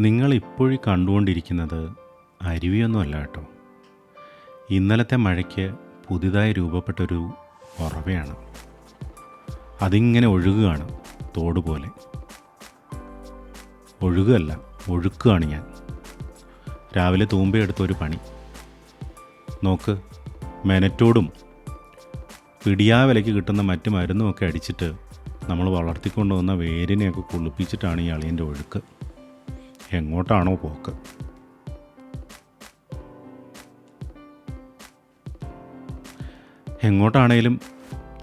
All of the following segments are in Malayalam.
നിങ്ങൾ ഇപ്പോഴും കണ്ടുകൊണ്ടിരിക്കുന്നത് അരുവിയൊന്നുമല്ല കേട്ടോ. ഇന്നലത്തെ മഴയ്ക്ക് പുതിയതായി രൂപപ്പെട്ടൊരു ഉറവയാണ്. അതിങ്ങനെ ഒഴുകുകയാണ് തോട് പോലെ. ഒഴുകല്ല ഒഴുക്കുകയാണ് ഞാൻ. രാവിലെ തൂമ്പയെടുത്ത ഒരു പണി. നോക്ക് മെനറ്റോടും പിടിയാവിലയ്ക്ക് കിട്ടുന്ന മറ്റു മരുന്നുമൊക്കെ അടിച്ചിട്ട് നമ്മൾ വളർത്തിക്കൊണ്ടുവന്ന വേരിനെയൊക്കെ കുളിപ്പിച്ചിട്ടാണ് ഈ അളിയന്റെ ഒഴുക്ക്. എങ്ങോട്ടാണോ പോക്ക്. എങ്ങോട്ടാണേലും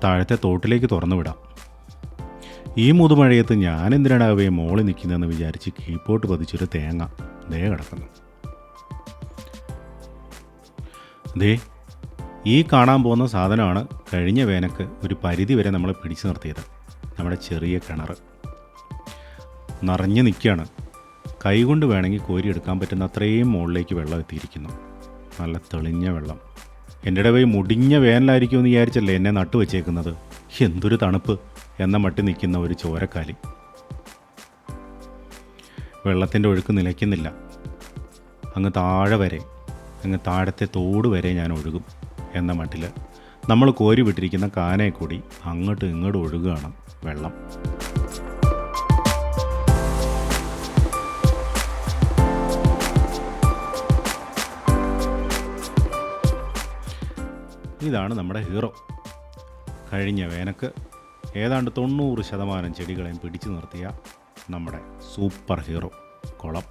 താഴത്തെ തോട്ടിലേക്ക് തുറന്നു വിടാം. ഈ മുതുമഴയത്ത് ഞാൻ എന്തിനാണ് മോളി നിൽക്കുന്നതെന്ന് വിചാരിച്ച് കീപ്പോട്ട് പതിച്ചൊരു തേങ്ങ ദേ കിടക്കുന്നു. ദേ ഈ കാണാൻ പോകുന്ന സാധനമാണ് കഴിഞ്ഞ വേനക്ക് ഒരു പരിധി വരെ നമ്മളെ പിടിച്ചു നിർത്തിയത്. നമ്മുടെ ചെറിയ കിണർ നിറഞ്ഞു നിൽക്കുകയാണ്. കൈകൊണ്ട് വേണമെങ്കിൽ കോരിയെടുക്കാൻ പറ്റുന്ന അത്രയും മുകളിലേക്ക് വെള്ളം എത്തിയിരിക്കുന്നു. നല്ല തെളിഞ്ഞ വെള്ളം. എന്റെ ഇടവേ മുടിഞ്ഞ വേനലായിരിക്കും എന്ന് വിചാരിച്ചല്ലേ എന്നെ നട്ടു വെച്ചേക്കുന്നത്? എന്തൊരു തണുപ്പ് എന്ന മട്ടി നിൽക്കുന്ന ഒരു ചോരക്കാലി. വെള്ളത്തിന്റെ ഒഴുക്ക് നിലയ്ക്കുന്നില്ല. അങ്ങ് താഴെ വരെ അങ്ങ് താഴത്തെ തോട് വരെ ഞാൻ ഒഴുകും എന്ന മട്ടിൽ നമ്മൾ കോരി വിട്ടിരിക്കുന്ന കാനയെ കൂടി അങ്ങോട്ടും ഇങ്ങോട്ടും ഒഴുകുകയാണ് വെള്ളം. ഇതാണ് നമ്മുടെ ഹീറോ. കഴിഞ്ഞ വേനക്ക് ഏതാണ്ട് തൊണ്ണൂറ് ശതമാനം ചെടികളെയും പിടിച്ചു നിർത്തിയ നമ്മുടെ സൂപ്പർ ഹീറോ കുളം.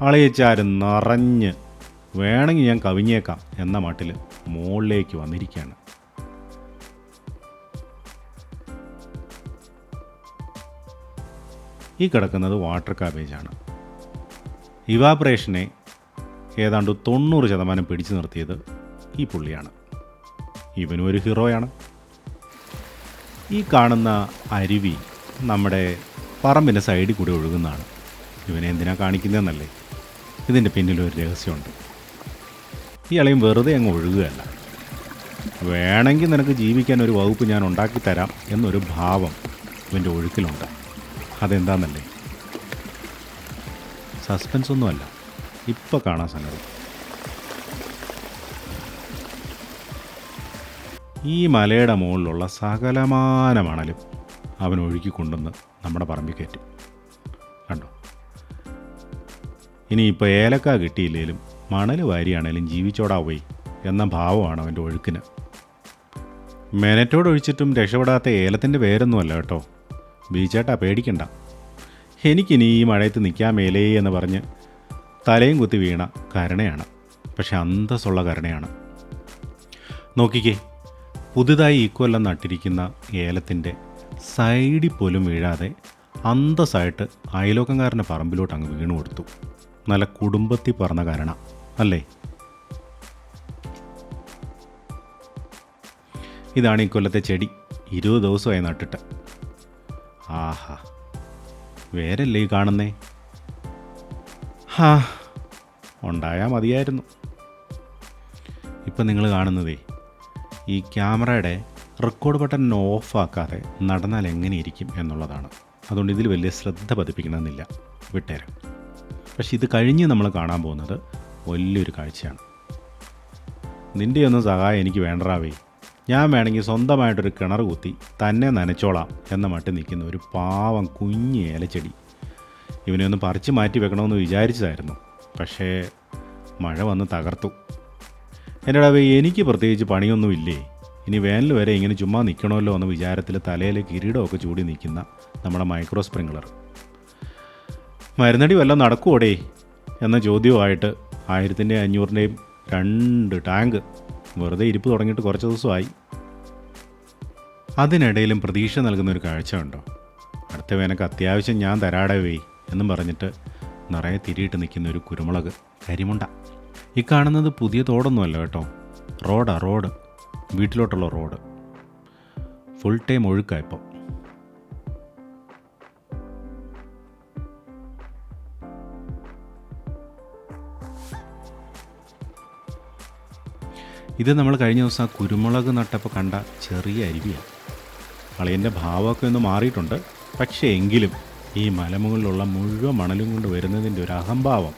അളയച്ചാരും നിറഞ്ഞ് വേണമെങ്കിൽ ഞാൻ കവിഞ്ഞേക്കാം എന്ന മട്ടിൽ മുകളിലേക്ക് വന്നിരിക്കുകയാണ്. ഈ കിടക്കുന്നത് വാട്ടർ കാബേജാണ് ഇവാപറേഷനെ ഏതാണ്ട് തൊണ്ണൂറ് ശതമാനം പിടിച്ചു നിർത്തിയത് ഈ പുള്ളിയാണ്. ഇവനും ഒരു ഹീറോയാണ്. ഈ കാണുന്ന അരുവി നമ്മുടെ പറമ്പിന്റെ സൈഡിൽ കൂടി ഒഴുകുന്നതാണ്. ഇവനെ എന്തിനാ കാണിക്കുന്നതെന്നല്ലേ? ഇതിന്റെ പിന്നിലൊരു രഹസ്യമുണ്ട്. ഈ അളയും വെറുതെ അങ്ങ് ഒഴുകുകയല്ല. വേണമെങ്കിൽ നിനക്ക് ജീവിക്കാൻ ഒരു വകുപ്പ് ഞാൻ ഉണ്ടാക്കി തരാം എന്നൊരു ഭാവം ഇവന്റെ ഒഴുക്കിലുണ്ട്. അതെന്താണെന്നല്ലേ സസ്പെൻസ് ഒന്നുമല്ല. ഇപ്പോൾ കാണാൻ സംഗതി ഈ മലയുടെ മുകളിലുള്ള സകലമാന മണലും അവൻ ഒഴുക്കി കൊണ്ടുവന്ന് നമ്മുടെ പറമ്പിൽ കയറ്റും. കണ്ടോ? ഇനിയിപ്പോൾ ഏലക്ക കിട്ടിയില്ലേലും മണൽ വാരിയാണേലും ജീവിച്ചോടാ പോയി എന്ന ഭാവമാണ് അവന്റെ ഒഴുക്കിന്. മെനറ്റോട് ഒഴിച്ചിട്ടും രക്ഷപ്പെടാത്ത ഏലത്തിന്റെ പേരൊന്നുമല്ല കേട്ടോ. ബീച്ചേട്ടാ പേടിക്കണ്ട. എനിക്കിനി ഈ മഴയത്ത് നിൽക്കാൻ മേലേ എന്ന് പറഞ്ഞ് തലയും കുത്തി വീണ കരുണയാണ്. പക്ഷെ അന്തസ്സുള്ള കരുണയാണ്. നോക്കിക്കേ പുതുതായി ഈ കൊല്ലം നട്ടിരിക്കുന്ന ഏലത്തിന്റെ സൈഡിൽ പോലും വീഴാതെ അന്തസ്സായിട്ട് അയലോക്കംകാരന്റെ പറമ്പിലോട്ട് അങ്ങ് വീണു കൊടുത്തു. നല്ല കുടുംബത്തിൽ പറഞ്ഞ കാരണം അല്ലേ? ഇതാണ് ഈ കൊല്ലത്തെ ചെടി. ഇരുപത് ദിവസമായി നട്ടിട്ട്. ആഹാ വേരല്ലേ ഈ കാണുന്നേ? ഹാ ഉണ്ടായാൽ മതിയായിരുന്നു. ഇപ്പം നിങ്ങൾ കാണുന്നതേ ഈ ക്യാമറയുടെ റെക്കോർഡ് ബട്ടൺ ഓഫാക്കാതെ നടന്നാൽ എങ്ങനെയിരിക്കും എന്നുള്ളതാണ്. അതുകൊണ്ട് ഇതിൽ വലിയ ശ്രദ്ധ പതിപ്പിക്കണമെന്നില്ല. വിട്ടേരം. പക്ഷെ ഇത് കഴിഞ്ഞ് നമ്മൾ കാണാൻ പോകുന്നത് വലിയൊരു കാഴ്ചയാണ്. നിന്റെയൊന്നും സഹായം എനിക്ക് വേണ്ടറാവേ. ഞാൻ വേണമെങ്കിൽ സ്വന്തമായിട്ടൊരു കിണർ കുത്തി തന്നെ നനച്ചോളാം എന്ന മട്ടിൽ നിൽക്കുന്ന ഒരു പാവം കുഞ്ഞ് ഏലച്ചെടി. ഇവനെ ഒന്ന് പറിച്ചു മാറ്റി വെക്കണമെന്ന് വിചാരിച്ചതായിരുന്നു. പക്ഷേ മഴ വന്ന് തകർത്തു. എന്റെ എനിക്ക് പ്രത്യേകിച്ച് പണിയൊന്നുമില്ലേ? ഇനി വേനൽ വരെ ഇങ്ങനെ ചുമ്മാ നിൽക്കണമല്ലോ എന്ന വിചാരത്തിൽ തലയിൽ കിരീടമൊക്കെ ചൂടി നിൽക്കുന്ന നമ്മുടെ മൈക്രോ സ്പ്രിംഗ്ലർ. മരുന്നടി വല്ലതും നടക്കുവോടേ? എന്ന ചോദ്യവുമായിട്ട് ആയിരത്തിന്റെയും അഞ്ഞൂറിന്റെയും രണ്ട് ടാങ്ക് വെറുതെ ഇരിപ്പ് തുടങ്ങിയിട്ട് കുറച്ച് ദിവസമായി. അതിനിടയിലും പ്രതീക്ഷ നൽകുന്ന ഒരു കാഴ്ച ഉണ്ടോ അടുത്ത വേനക്ക് അത്യാവശ്യം ഞാൻ തരാടവേ എന്നും പറഞ്ഞിട്ട് നിറയെ തിരിയിട്ട് നിൽക്കുന്ന ഒരു കുരുമുളക് കരിമുണ്ട. ഈ കാണുന്നത് പുതിയ തോടൊന്നുമല്ല കേട്ടോ. റോഡാ റോഡ്. വീട്ടിലോട്ടുള്ള റോഡ്. ഫുൾ ടൈം ഒഴുക്കാ ഇപ്പം. ഇത് നമ്മൾ കഴിഞ്ഞ ദിവസം ആ കുരുമുളക് നട്ടപ്പോൾ കണ്ട ചെറിയ അരുവിയാണ് അളിയന്റെ ഭാവമൊക്കെ ഒന്ന് മാറിയിട്ടുണ്ട്. പക്ഷേ എങ്കിലും ഈ മലമുകളിലുള്ള മുഴുവൻ മണലും കൊണ്ട് വരുന്നതിന്റെ ഒരു അഹംഭാവം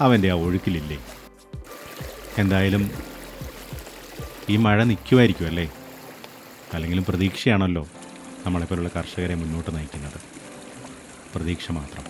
അവന്റെ ആ ഒഴുക്കിലില്ലേ? എന്തായാലും ഈ മഴ നിൽക്കുമായിരിക്കും അല്ലേ? അല്ലെങ്കിലും പ്രതീക്ഷയാണല്ലോ നമ്മളെപ്പോലുള്ള കർഷകരെ മുന്നോട്ട് നയിക്കുന്നത്. പ്രതീക്ഷ മാത്രം.